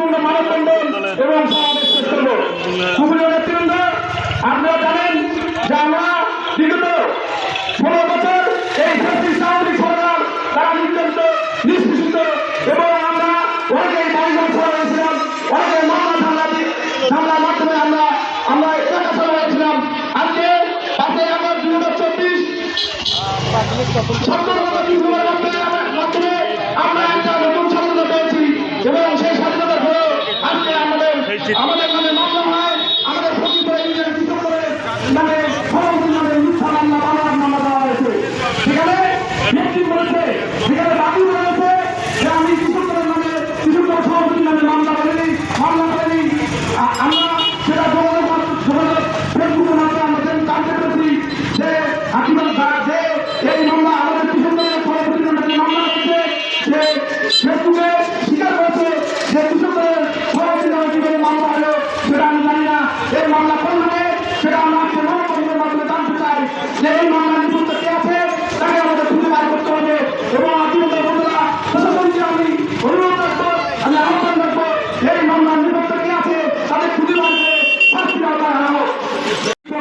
শান্তিপূর্ণ মানববন্ধন এবং সমাবেশ শেষ করব। সুপ্রিয় নেতৃবৃন্দ, আপনারা জানেন যে আমরা বিগত ষোলো বছর এই ফ্যাসিস্ট সামরিক সরকার তারা নির্যাতিত নিষ্পেষিত এবং আমরা অনেকেই বাড়িঘর ছড়া হয়েছিলাম অনেকে মামলা দি- ঝামলার মাধ্যমে আমরা আমরা এলাকা ছড়া হয়েছিলাম আজকে পাঁচই আগস্ট দুই হাজার চব্বিশ সেখানে বাকি বলেছে যে আমি কৃষকদের নামে কৃষকদের সভাপতির নামে মামলা করিনি মামলা করিনি। আমরা সেটা যোগাযোগ যোগাযোগ ফেসবুকের মাধ্যমে আমরা জানতে পেরেছি যে হাকিমান যে এই মামলা আমাদের কৃষকদের সভাপতির নামে মামলা হয়েছে সে ফেসবুকে স্বীকার করেছে যে কৃষকদের সভাপতির নামে কীভাবে মামলা হলো, সেটা আমি জানি না। এই মামলা মাধ্যমে জানতে চাই যে এই মামলা নিযুক্ত কে আছে তাকে আমাদের খুঁজে বার করতে হবে এবং আত্মীয়তা বন্ধুরা প্রশাসনকে আমি অনুরোধ রাখব আমি আহ্বান রাখব এই মামলা নিযুক্ত কে আছে তাদের খুঁজে বার করে শাস্তির আওতায় আনা হোক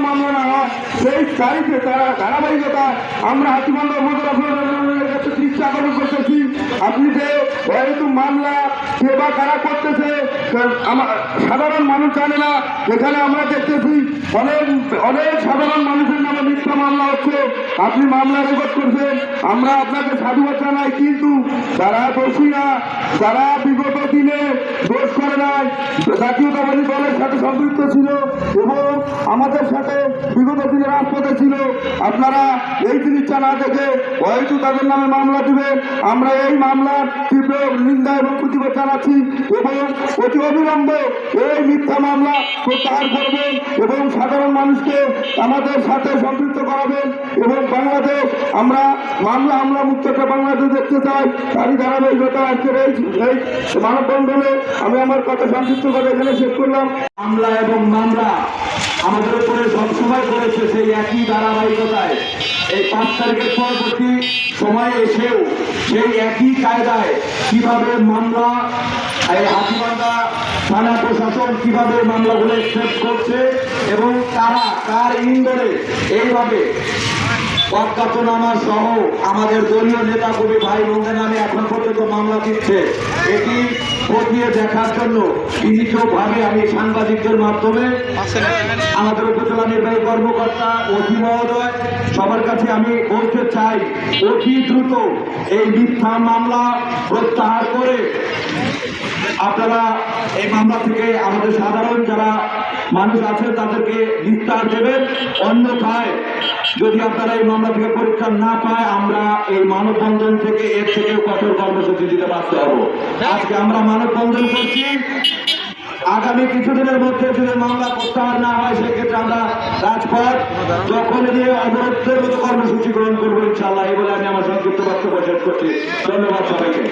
মামলা না হয় সেই তারিখে তারা ধারাবাহিকতা আমরা হাতিবন্ধ মুদ্রাফের কাছে চিকিৎসা আবেদন করতেছি। আপনি যে যেহেতু মামলা কে বা কারা করতেছে সাধারণ মানুষ জানে না। এখানে আমরা দেখতেছি অনেক অনেক সাধারণ মানুষের নামে মিথ্যা মামলা হচ্ছে। আপনি মামলা রেকর্ড করছেন। আমরা আপনাকে সাধুবাদ জানাই, কিন্তু যারা দোষী না, যারা বিগত দিনে দোষ করে নাই, জাতীয়তাবাদী দলের সাথে সম্পৃক্ত ছিল এবং আমাদের সাথে বিগত দিনে রাজপথে ছিল, আপনারা এই জিনিসটা না দেখে হয়তো তাদের নামে মামলা দিবেন। আমরা এই মামলার তীব্র নিন্দা এবং প্রতিবাদ জানাচ্ছি এবং অতি অবিলম্বে এই মিথ্যা মামলা প্রত্যাহার করবেন এবং সাধারণ মানুষকে আমাদের সাথে সম্পৃক্ত করাবেন এবং বাংলাদেশ, আমরা মামলা হামলা মুক্ত একটা বাংলাদেশ দেখতে চাই। তারই ধারাবাহিকতা আজকের এই মানববন্ধনে আমি আমার কথা সংক্ষিপ্ত করে এখানে শেষ করলাম। হামলা এবং মামলা আমাদের উপরে সবসময় করেছে সেই একই ধারাবাহিকতায়। এই পাঁচ তারিখের পরবর্তী সময় এসেও সেই একই কায়দায় কীভাবে মামলা, এই হাতিবান্ধা থানা প্রশাসন কীভাবে মামলাগুলো একসেপ্ট করছে এবং তারা তার ইন্দোরে এইভাবে অজ্ঞাতনামা সহ আমাদের দলীয় নেতা কবি ভাই বোনদের নামে এখন পর্যন্ত মামলা দিচ্ছে। এটি খতিয়ে দেখার জন্য বিনীতভাবে আমি সাংবাদিকদের মাধ্যমে আমাদের উপজেলা নির্বাহী কর্মকর্তা অতি মহোদয়, সবার কাছে আমি বলতে চাই, অতি দ্রুত এই মিথ্যা মামলা প্রত্যাহার করে আপনারা এই মামলা থেকে আমাদের সাধারণ যারা মানুষ আছে, তাদেরকে নিস্তার দেবেন। অন্যথায় যদি আপনারা এই মামলা থেকে পরীক্ষা না পায়, আমরা এই মানববন্ধন থেকে এর থেকে কঠোর কর্মসূচি দিতে বাধ্য হব। আজকে আমরা মানববন্ধন করছি। আগামী কিছুদিনের মধ্যে যদি মামলা প্রত্যাহার না হয়, সেক্ষেত্রে আমরা রাজপথ যখন নিয়ে অবরোধের মতো কর্মসূচি গ্রহণ করব ইনশাল্লাহ এই বলে আমি আমার সংক্ষিপ্ত বক্তব্য শেষ করছি। ধন্যবাদ সবাইকে।